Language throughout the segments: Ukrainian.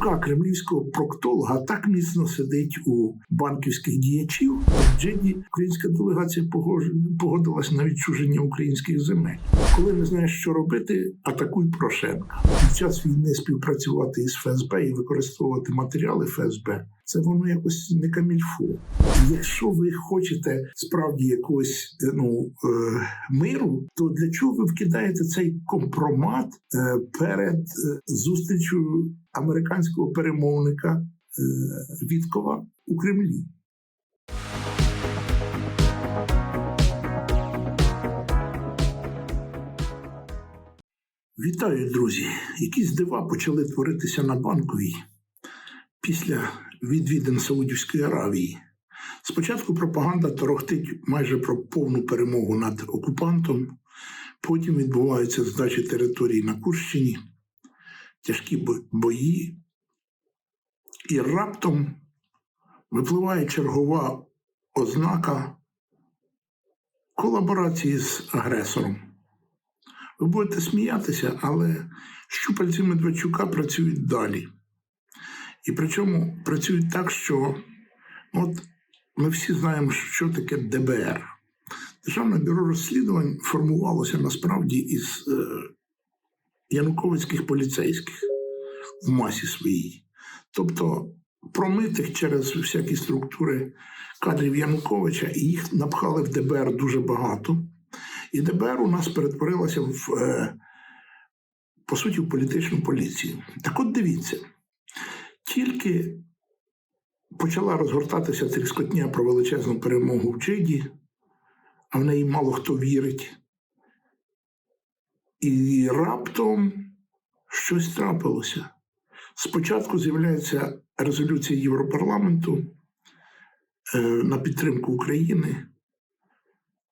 рука кремлівського проктолога так міцно сидить у банківських діячів. В Джиді українська делегація погодилась на відчуження українських земель. Коли не знаєш, що робити, атакуй Порошенка. Під час війни співпрацювати із ФСБ і використовувати матеріали ФСБ. Це воно якось не камільфо. Якщо ви хочете справді якогось е, ну, е, миру, то для чого ви вкидаєте цей компромат е, перед е, зустрічю американського перемовника е, Віткова у Кремлі? Вітаю, друзі! Якісь дива почали творитися на банковій після відвідин Саудівської Аравії. Спочатку пропаганда торохтить майже про повну перемогу над окупантом, потім відбуваються здачі територій на Курщині, тяжкі бої, і раптом випливає чергова ознака колаборації з агресором. Ви будете сміятися, але щупальці Медведчука працюють далі. І причому працюють так, що от ми всі знаємо, що таке ДБР. Державне бюро розслідувань формувалося насправді із е, януковицьких поліцейських в масі своїй. Тобто промитих через всякі структури кадрів Януковича, і їх напхали в ДБР дуже багато. І ДБР у нас перетворилося в, е, по суті, в політичну поліцію. Так от дивіться, тільки почала розгортатися тріскотня про величезну перемогу в Джиді, а в неї мало хто вірить. І раптом щось трапилося. Спочатку з'являється резолюція Європарламенту е, на підтримку України,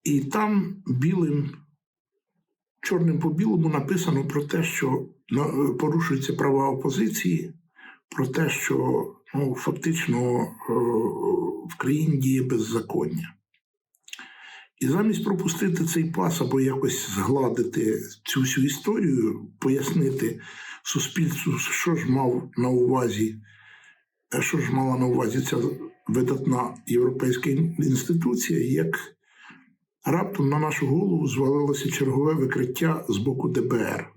і там білим, чорним по білому написано про те, що порушуються права опозиції, про те, що ну, фактично е, в країні діє беззаконня. І замість пропустити цей пас або якось згладити цю всю історію, пояснити суспільству, що ж мав на увазі, е, що ж мала на увазі ця видатна європейська інституція, як раптом на нашу голову звалилося чергове викриття з боку ДБР.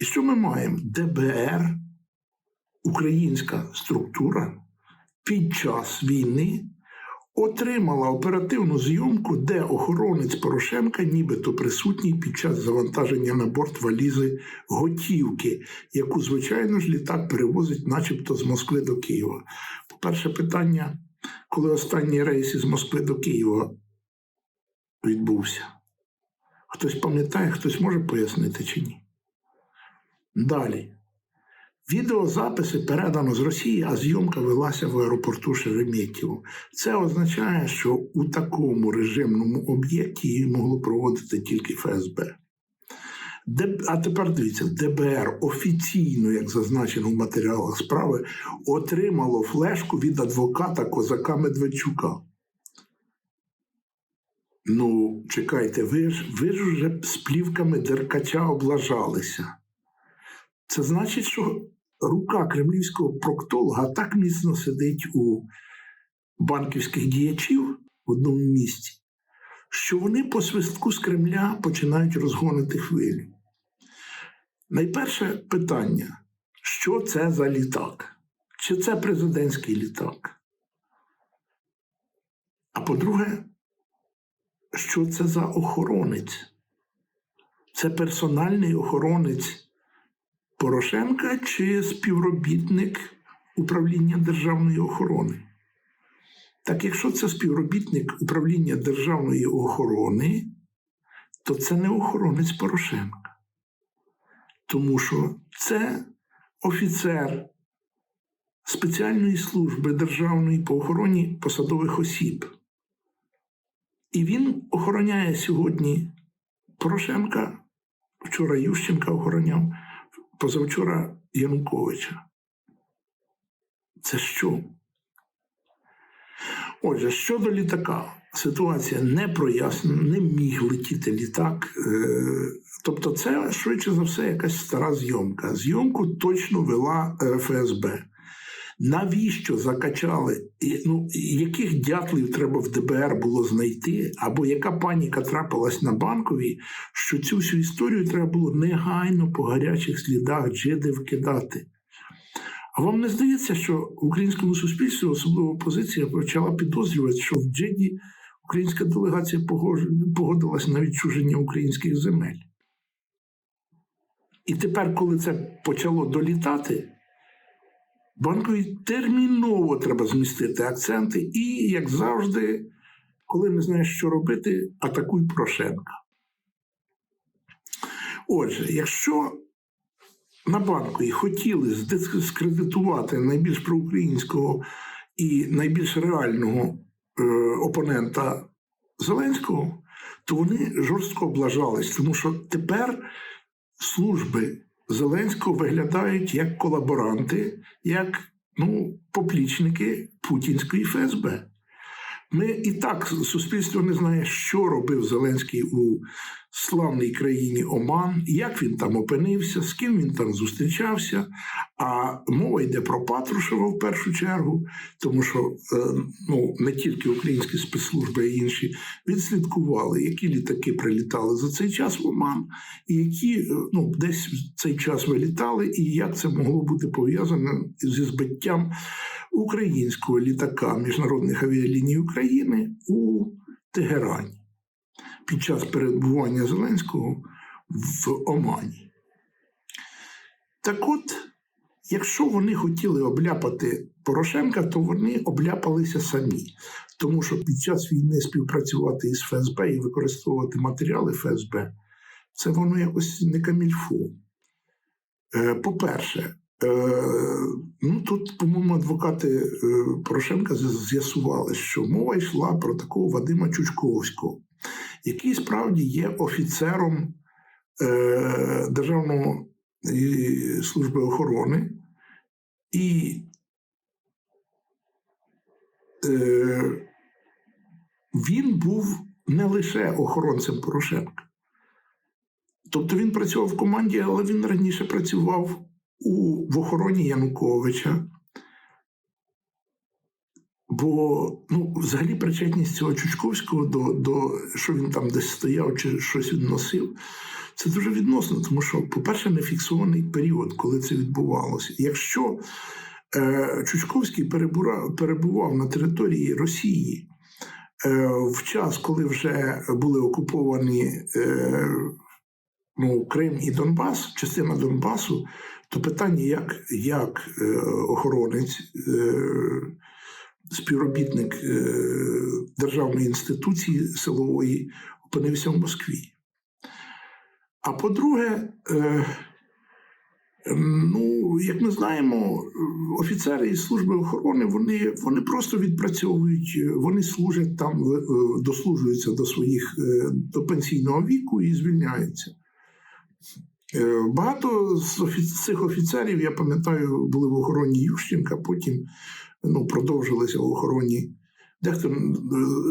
І що ми маємо? ДБР, українська структура, під час війни отримала оперативну зйомку, де охоронець Порошенка нібито присутній під час завантаження на борт валізи готівки, яку, звичайно ж, літак перевозить, начебто, з Москви до Києва. По-перше, питання, коли останній рейс із Москви до Києва відбувся. Хтось пам'ятає, хтось може пояснити чи ні. Далі. Відеозаписи передано з Росії, а зйомка велася в аеропорту Шереметьєво. Це означає, що у такому режимному об'єкті її могло проводити тільки ФСБ. А тепер дивіться, ДБР офіційно, як зазначено в матеріалах справи, отримало флешку від адвоката Козака Медведчука. Ну, чекайте, ви ж, ви ж вже з плівками Деркача облажалися. Це значить, що рука кремлівського проктолога так міцно сидить у банківських діячів в одному місці, що вони по свистку з Кремля починають розгонити хвилю. Найперше питання: що це за літак? Чи це президентський літак? А по-друге, що це за охоронець? Це персональний охоронець Порошенка чи співробітник управління державної охорони? Так якщо це співробітник управління державної охорони, то це не охоронець Порошенка. Тому що це офіцер спеціальної служби державної по охороні посадових осіб. І він охороняє сьогодні Порошенка, вчора Ющенка охороняв, позавчора Януковича. Це що? Отже, щодо літака, ситуація не прояснена, не міг летіти літак. Е, Тобто, це швидше за все якась стара зйомка. Зйомку точно вела е, ФСБ. Навіщо закачали? Ну, яких дятлів треба в ДБР було знайти, або яка паніка трапилась на банковій, що цю всю історію треба було негайно по гарячих слідах джеди вкидати? А вам не здається, що в українському суспільстві, особливо опозиція, почала підозрювати, що в Джеді українська делегація погодилась на відчуження українських земель? І тепер, коли це почало долітати, банкові терміново треба змістити акценти, і, як завжди, коли не знаєш, що робити, атакуй Порошенка. Отже, якщо на банку і хотіли здискредитувати найбільш проукраїнського і найбільш реального е, опонента Зеленського, то вони жорстко облажались, тому що тепер служби Зеленського виглядають як колаборанти, як ну, поплічники путінської ФСБ. Ми і так суспільство не знає, що робив Зеленський у славній країні Оман, як він там опинився, з ким він там зустрічався. А мова йде про Патрушева в першу чергу, тому що е, ну, не тільки українські спецслужби, а й інші відслідкували, які літаки прилітали за цей час в Оман, і які е, ну, десь в цей час вилітали, і як це могло бути пов'язане зі збиттям українського літака міжнародних авіаліній України у Тегерані під час перебування Зеленського в Омані. Так от, якщо вони хотіли обляпати Порошенка, то вони обляпалися самі. Тому що під час війни співпрацювати із ФСБ і використовувати матеріали ФСБ, це воно якось не камільфо. Е, По-перше, е, ну тут, по-моєму, адвокати е, Порошенка з'ясували, що мова йшла про такого Вадима Чучковського, який справді є офіцером е, Державної е, служби охорони, і е, він був не лише охоронцем Порошенка. Тобто він працював в команді, але він раніше працював у, в охороні Януковича. Бо ну, взагалі причетність цього Чучковського до, до що він там десь стояв чи щось він носив, це дуже відносно, тому що, по-перше, не фіксований період, коли це відбувалося. Якщо е, Чучковський перебура, перебував на території Росії е, в час, коли вже були окуповані е, ну, Крим і Донбас, частина Донбасу, то питання, як, як е, охоронець, е, співробітник е, державної інституції силової опинився в Москві. А по-друге, е, ну, як ми знаємо, офіцери із служби охорони вони, вони просто відпрацьовують, вони служать там, е, дослужуються до своїх е, до пенсійного віку і звільняються. Е, Багато з цих офіцерів, я пам'ятаю, були в охороні Ющенка, потім ну, продовжилися в охороні. Дехто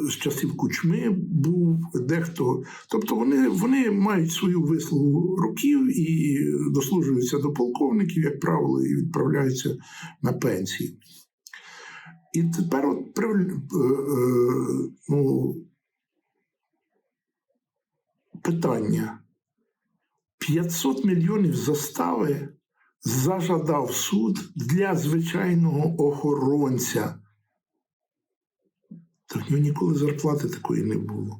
з часів кучми був, дехто. Тобто вони, вони мають свою вислугу років і дослужуються до полковників, як правило, і відправляються на пенсію. І тепер от е, е, ну, питання. 500 мільйонів застави зажадав суд для звичайного охоронця. Та в нього ніколи зарплати такої не було.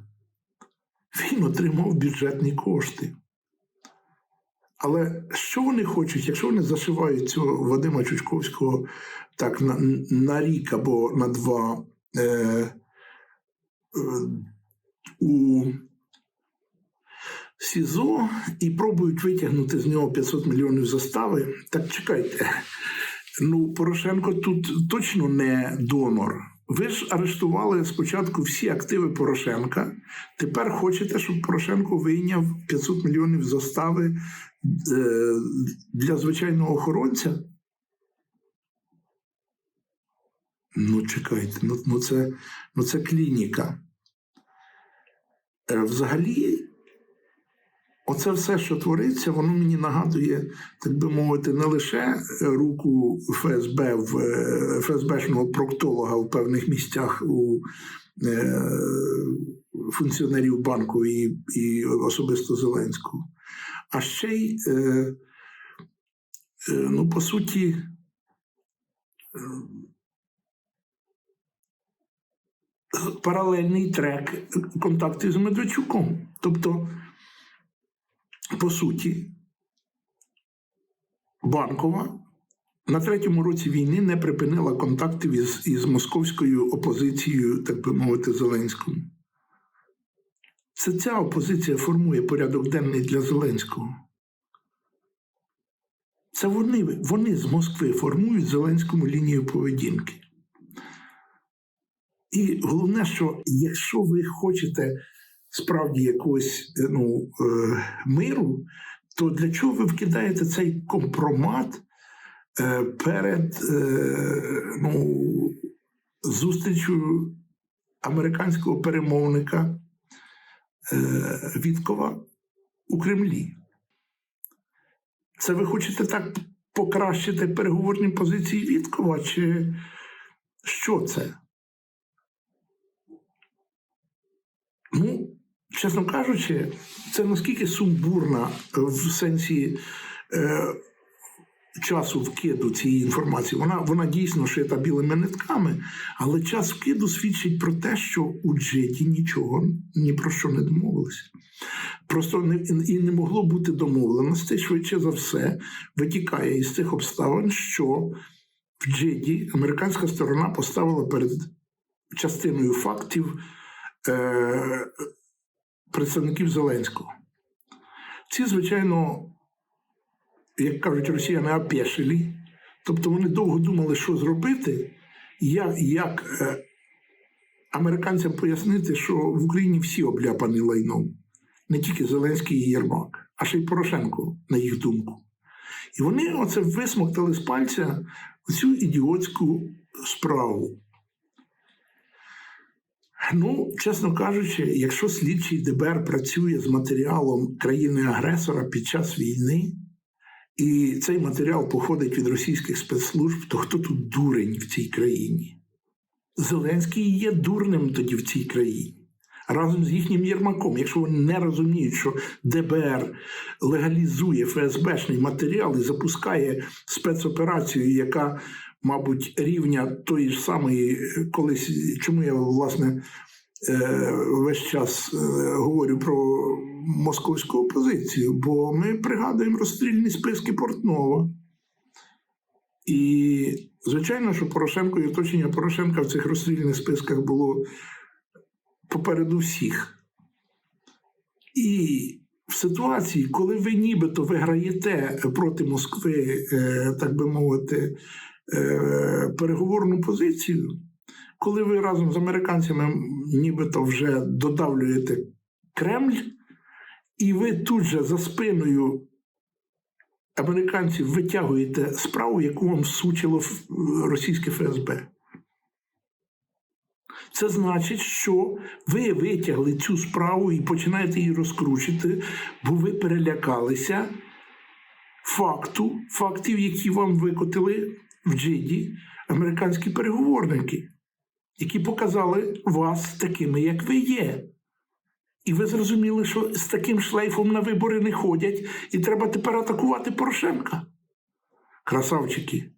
Він отримав бюджетні кошти. Але що вони хочуть, якщо вони зашивають цього Вадима Чучковського так на, на рік або на два е, е, у СІЗО і пробують витягнути з нього 500 мільйонів застави. Так чекайте. Ну, Порошенко тут точно не донор. Ви ж арештували спочатку всі активи Порошенка. Тепер хочете, щоб Порошенко вийняв 500 мільйонів застави е, для звичайного охоронця? Ну, чекайте, ну, ну, це, ну це клініка. е, взагалі, оце все, що твориться, воно мені нагадує, так би мовити, не лише руку ФСБ в е, ФСБшного проктолога в певних місцях у е, функціонерів банку і, і особисто Зеленського, а ще й, е, е, ну, по суті, е, паралельний трек контактів з Медведчуком. Тобто, по суті, Банкова на третьому році війни не припинила контактів із, із московською опозицією, так би мовити, Зеленському. Це ця опозиція формує порядок денний для Зеленського. Це вони, вони з Москви формують Зеленському лінію поведінки. І головне, що якщо ви хочете справді якогось е, ну, е, миру, то для чого ви вкидаєте цей компромат е, перед ну, зустрічю американського перемовника Віткова у Кремлі? Це ви хочете так покращити переговорні позиції Віткова, чи що це? Ну, чесно кажучи, це наскільки сумбурна в сенсі е, часу вкиду цієї інформації. Вона, вона дійсно шита білими нитками, але час вкиду свідчить про те, що у Джиді нічого ні про що не домовилися. Просто не, і не могло бути домовленостей, швидше за все, витікає із цих обставин, що в Джиді американська сторона поставила перед частиною фактів е, представників Зеленського. Ці, звичайно, як кажуть росіяни, опешили. Тобто вони довго думали, що зробити, як, як е, американцям пояснити, що в Україні всі обляпані лайном. Не тільки Зеленський і Єрмак, а ще й Порошенко, на їх думку. І вони оце висмоктали з пальця цю ідіотську справу. Ну, чесно кажучи, якщо слідчий ДБР працює з матеріалом країни-агресора під час війни, і цей матеріал походить від російських спецслужб, то хто тут дурень в цій країні? Зеленський є дурним тоді в цій країні. Разом з їхнім Єрмаком, якщо вони не розуміють, що ДБР легалізує ФСБшний матеріал і запускає спецоперацію, яка, мабуть, рівня тої самої колись, чому я власне е, весь час е, говорю про московську опозицію, бо ми пригадуємо розстрільні списки Портнова. І, звичайно, що Порошенко і оточення Порошенка в цих розстрільних списках було попереду всіх. І в ситуації, коли ви нібито виграєте проти Москви, е, так би мовити, переговорну позицію, коли ви разом з американцями нібито вже додавлюєте Кремль, і ви тут же за спиною американців витягуєте справу, яку вам всучило ф- російське ФСБ. Це значить, що ви витягли цю справу і починаєте її розкручувати, бо ви перелякалися факту, фактів, які вам викотили в Джиді американські переговорники, які показали вас такими, як ви є. І ви зрозуміли, що з таким шлейфом на вибори не ходять, і треба тепер атакувати Порошенка. Красавчики,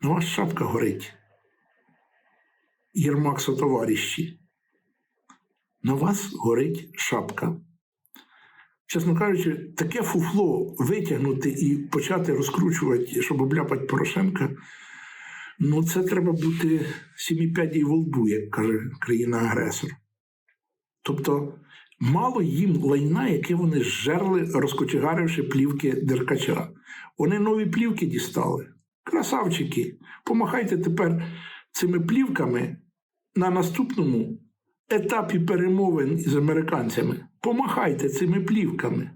на вас шапка горить. Єрмак сотоваріщі. На вас горить шапка. Чесно кажучи, таке фуфло витягнути і почати розкручувати, щоб обляпати Порошенка. Ну, це треба бути сіміпядій во лбу, як каже країна-агресор. Тобто, мало їм лайна, яке вони зжерли, розкочегаривши плівки Деркача. Вони нові плівки дістали. Красавчики, помахайте тепер цими плівками на наступному етапі перемовин із американцями. Помахайте цими плівками.